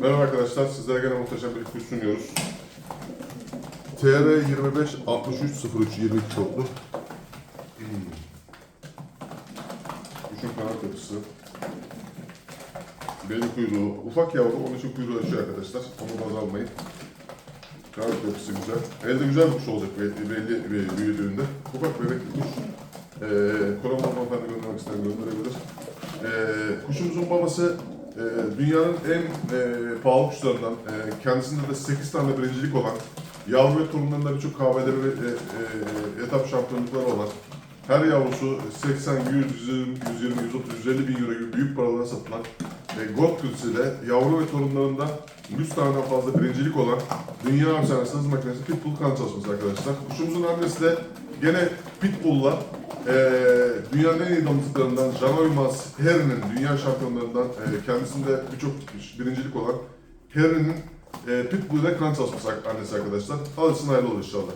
Merhaba arkadaşlar, sizlere gene muhteşem bir kuş sunuyoruz. TR 25 63 03 22 çoklu. Kuşun kanat yapısı. Belli kuyruğu. Ufak yavru, onun için kuyruğu açıyor arkadaşlar. Onu baz almayın. Kanat yapısı güzel. Elde güzel bir kuş olacak belli, belli bir büyüdüğünde. Ufak bebek bir kuş. Ee, hanımefendi göndermek isteyen gönderebilir. Ee, kuşumuzun babası e, dünyanın en e, pahalı kuşlarından, e, kendisinde de 8 tane birincilik olan, yavru ve torunlarında birçok kahveleri ve e, e, etap şampiyonlukları olan, her yavrusu 80, 100, 120, 120, 130, 150 bin euro gibi büyük paralara satılan e, Gold ile yavru ve torunlarında 100 taneden fazla birincilik olan Dünya Hapishanesi Hız Makinesi Pitbull kan çalışması arkadaşlar. Kuşumuzun annesi de gene Pitbull'la e, dünyanın en iyi damızlıklarından Can Oymaz Harry'nin dünya şampiyonlarından e, kendisinde birçok birincilik olan Harry'nin e, Pitbull ile kan çalışması annesi arkadaşlar. Alırsın hayırlı olur inşallah.